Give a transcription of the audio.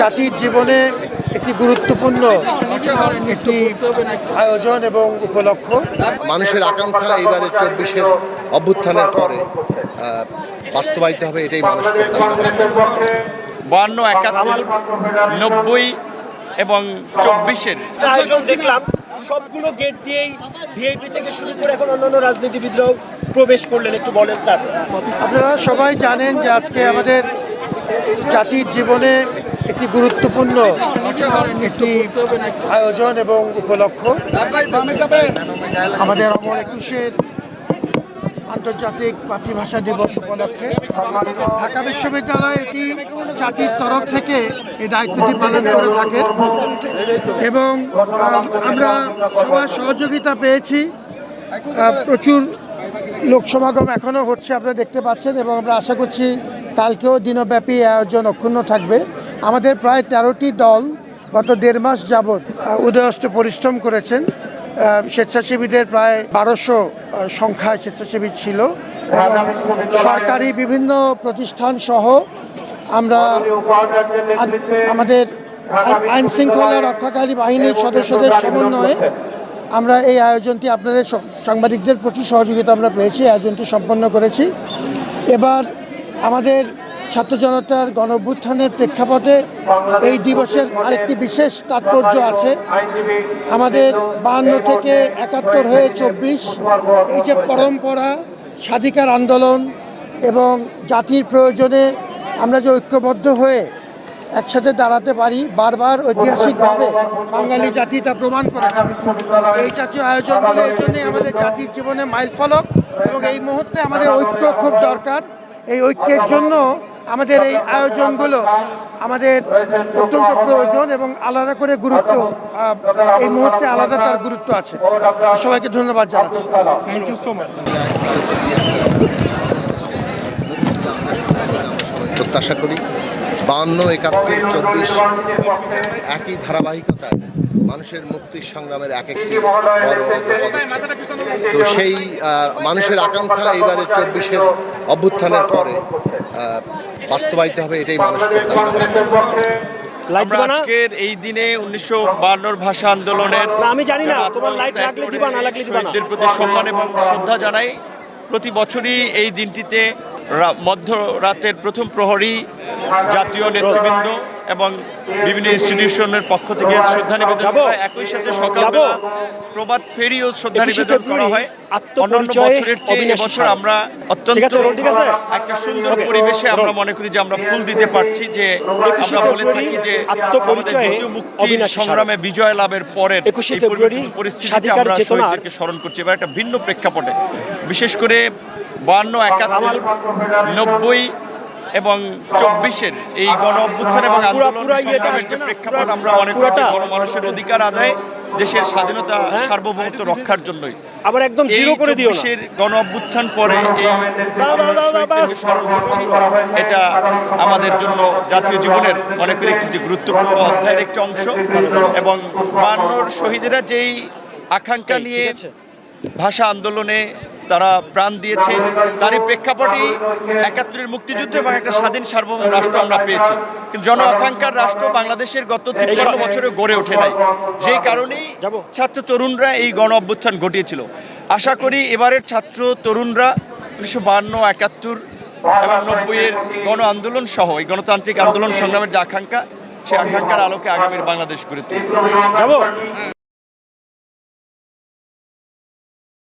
জাতির জীবনে একটি গুরুত্বপূর্ণ একটি আয়োজন এবং উপলক্ষ। মানুষের আকাঙ্ক্ষা এবারে চব্বিশের অভ্যুত্থানের পরে বাস্তবায়িত হবে এটাই মানুষ বান্ন একাত্তর নব্বই এবং চব্বিশের। আয়োজন দেখলাম সবগুলো গেট দিয়েই ভিআইপি থেকে শুরু করে এখন অন্যান্য রাজনীতিবিদরাও প্রবেশ করলেন একটু বলেন স্যার। আপনারা সবাই জানেন যে আজকে আমাদের জাতির জীবনে একটি গুরুত্বপূর্ণ একটি আয়োজন এবং উপলক্ষ। আমাদের অমর একুশের আন্তর্জাতিক মাতৃভাষা দিবস উপলক্ষে ঢাকা বিশ্ববিদ্যালয় এটি জাতির তরফ থেকে এই দায়িত্বটি পালন করে থাকে এবং আমরা সবার সহযোগিতা পেয়েছি। প্রচুর লোক সমাগম এখনও হচ্ছে, আপনারা দেখতে পাচ্ছেন এবং আমরা আশা করছি কালকেও দিনব্যাপী আয়োজন অক্ষুণ্ণ থাকবে। আমাদের প্রায় তেরোটি দল গত দেড় মাস যাবৎ উদয়স্ত পরিশ্রম করেছেন। স্বেচ্ছাসেবীদের প্রায় বারোশো সংখ্যায় স্বেচ্ছাসেবী ছিল সরকারি বিভিন্ন প্রতিষ্ঠান সহ আমরা আমাদের আইন শৃঙ্খলা রক্ষাকারী বাহিনীর সদস্যদের সমন্বয়ে আমরা এই আয়োজনটি আপনাদের সাংবাদিকদের প্রচুর সহযোগিতা আমরা পেয়েছি, আয়োজনটি সম্পন্ন করেছি। এবার আমাদের ছাত্র জনতার গণ অভ্যুত্থানের প্রেক্ষাপটে এই দিবসের আরেকটি বিশেষ তাৎপর্য আছে। আমাদের বাহান্ন থেকে একাত্তর হয়ে চব্বিশ, এই যে পরম্পরা, স্বাধিকার আন্দোলন এবং জাতির প্রয়োজনে আমরা যে ঐক্যবদ্ধ হয়ে একসাথে দাঁড়াতে পারি, বারবার ঐতিহাসিকভাবে বাঙালি জাতি তা প্রমাণ করেছে। এই জাতীয় আয়োজনগুলো এই জন্যই আমাদের জাতির জীবনে মাইলফলক এবং এই মুহূর্তে আমাদের ঐক্য খুব দরকার। এই ঐক্যের জন্য আমাদের এই আয়োজনগুলো আমাদের অত্যন্ত প্রয়োজন এবং আলাদা করে গুরুত্ব এই মুহূর্তে আলাদা তার গুরুত্ব আছে। সবাইকে ধন্যবাদ জানাচ্ছি। থ্যাংক ইউ সো মাচ প্রত্যাশা করি বান্ন একাত্তর চব্বিশ একই ধারাবাহিকতায় মানুষের মুক্তির সংগ্রামের এক একটি বড়। তো সেই মানুষের আকাঙ্ক্ষা এবারে চব্বিশের অভ্যুত্থানের পরে বাস্তবায়িত হবে এটাই মানুষ আমরা আজকের এই দিনে উনিশশো বান্নর ভাষা আন্দোলনের আমি জানি না, তোমার লাইট লাগলে দিবা, না লাগলে দিবা না। প্রতি সম্মান এবং শ্রদ্ধা জানাই প্রতি বছরই এই দিনটিতে মধ্যরাতের প্রথম প্রহরী জাতীয় নেতৃবৃন্দ এবং বিভিন্ন ইনস্টিটিউশনের পক্ষ থেকে শ্রদ্ধা নিবেদন করা। একই সাথে সকালবেলা? প্রভাত ফেরিও শ্রদ্ধা নিবেদন করা হয় অন্যান্য বছরের চেয়ে এবছর আমরা অত্যন্ত? একটা সুন্দর পরিবেশে আমরা মনে করি যে আমরা ফুল দিতে পারছি যে আমরা বলে থাকি যে আত্মপরিচয়ে। সংগ্রামে বিজয় লাভের পরের একুশে ফেব্রুয়ারি পরিস্থিতিতে আমরা শহীদদেরকে স্মরণ করছি এবার একটা ভিন্ন প্রেক্ষাপটে বিশেষ করে বান্ন একাত্তর নব্বই এবং চব্বিশের এই গণ অভ্যুত্থান এবং? প্রেক্ষাপট আমরা মনে পুরাটা? গণমানুষের অধিকার আদায় দেশের স্বাধীনতা হ্যাঁ? সার্বভৌমত্ব রক্ষার জন্যই আবার একদম জিরো করে দিও চব্বিশের গণ অভ্যুত্থান পরে এটা আমাদের জন্য জাতীয় জীবনের মনে করি একটি যে গুরুত্বপূর্ণ অধ্যায়ের একটি অংশ এবং বান্নর শহীদেরা যেই আকাঙ্ক্ষা নিয়ে। ভাষা আন্দোলনে তারা প্রাণ দিয়েছে। তারই প্রেক্ষাপটেই একাত্তরের মুক্তিযুদ্ধ এবং একটা স্বাধীন সার্বভৌম রাষ্ট্র আমরা পেয়েছি। কিন্তু জন আকাঙ্ক্ষার রাষ্ট্র বাংলাদেশের গত তিপ্পান্ন বছরে গড়ে ওঠে নাই। যেই কারণেই ছাত্র তরুণরা এই গণ অভ্যুত্থান ঘটিয়েছিল। আশা করি এবারের ছাত্র তরুণরা উনিশশো বান্ন একাত্তর এবং নব্বইয়ের গণ আন্দোলন সহ এই গণতান্ত্রিক আন্দোলন সংগ্রামের যে আকাঙ্ক্ষা সেই আকাঙ্ক্ষার আলোকে আগামীর বাংলাদেশ গড়ে তুলবে। যাব।